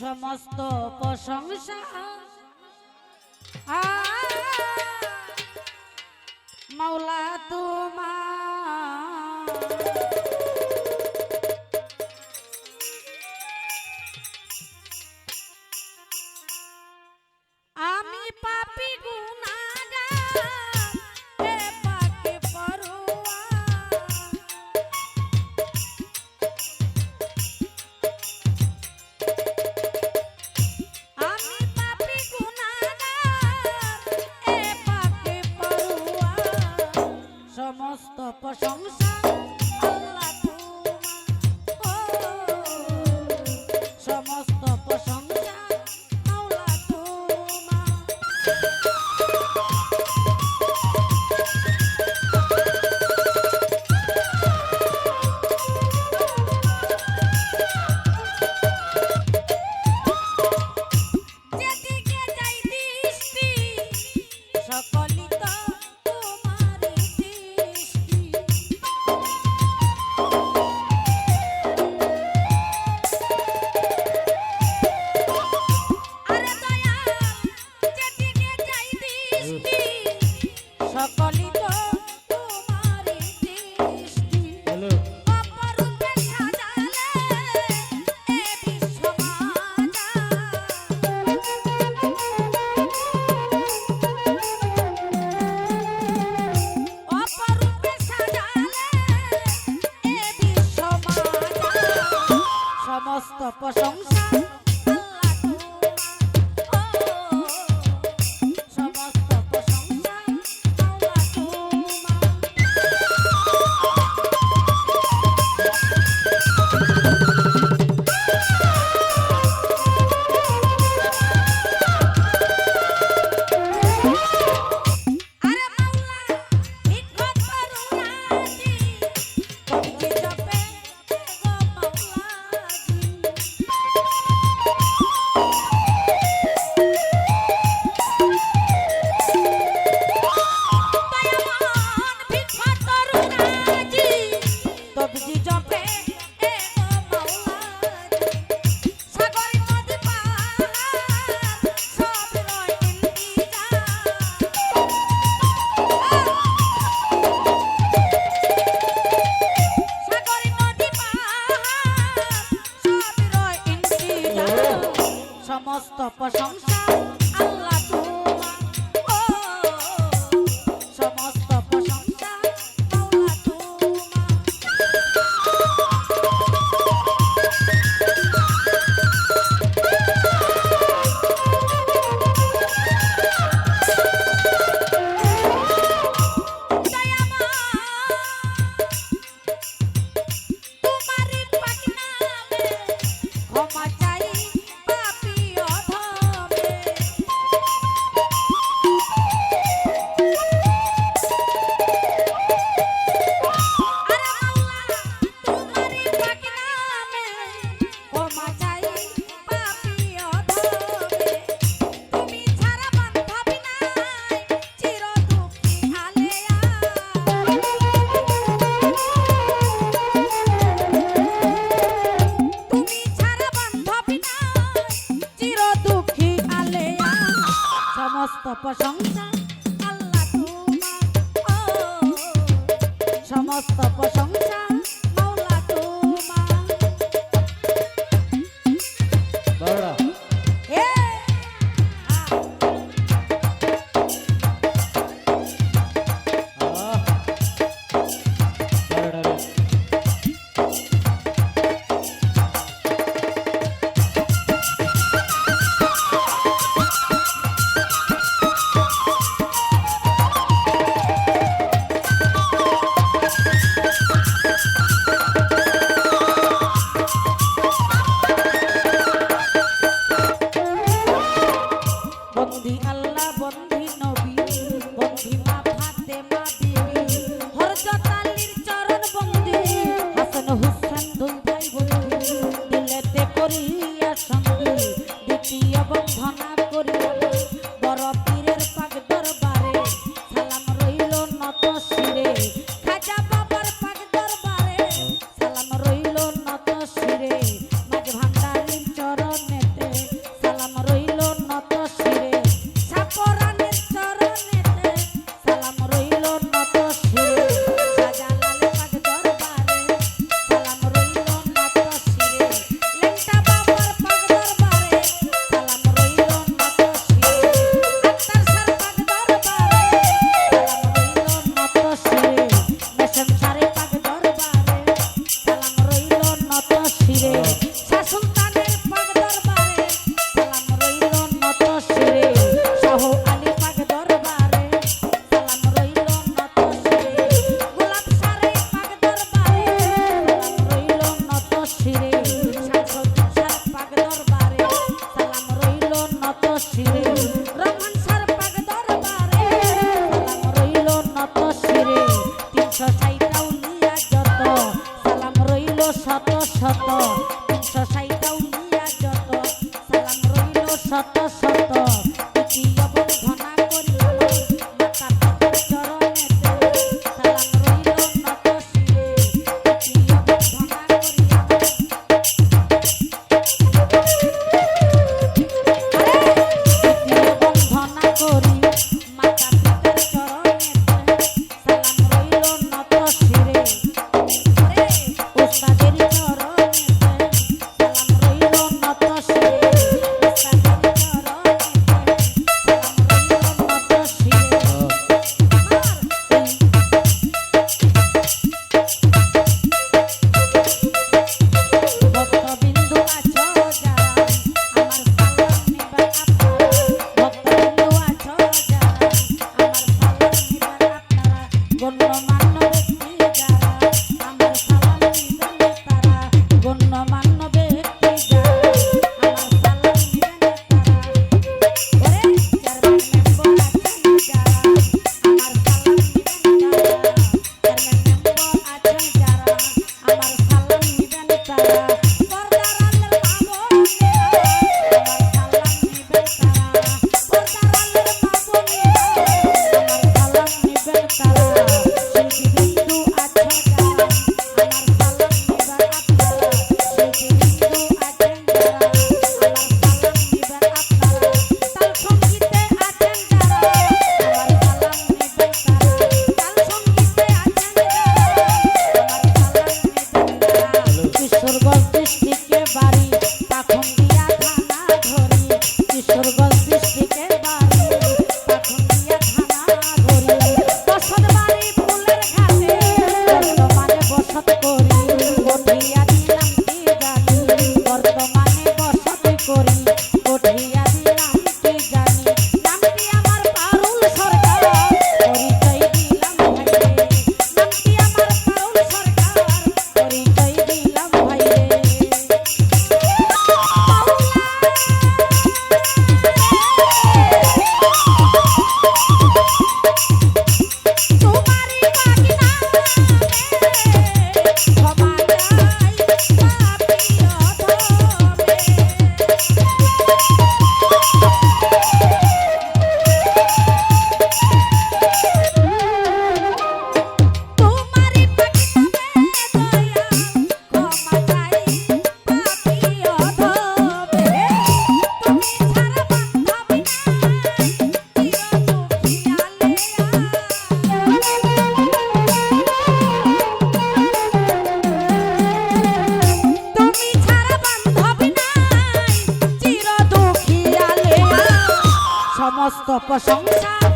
সমস্ত প্রশংসা। মৌলা তোমার। আমি পাপি গুণারা সমস্ত প্রশংসা Ciao. 不上山 তিনশো সাইটা উনিয়া যত। সালাম রইল শত শত। তিনশো সাইটা উনিয়া যত। সালাম রইল শত শত। Thank you. সমস্ত প্রশংসা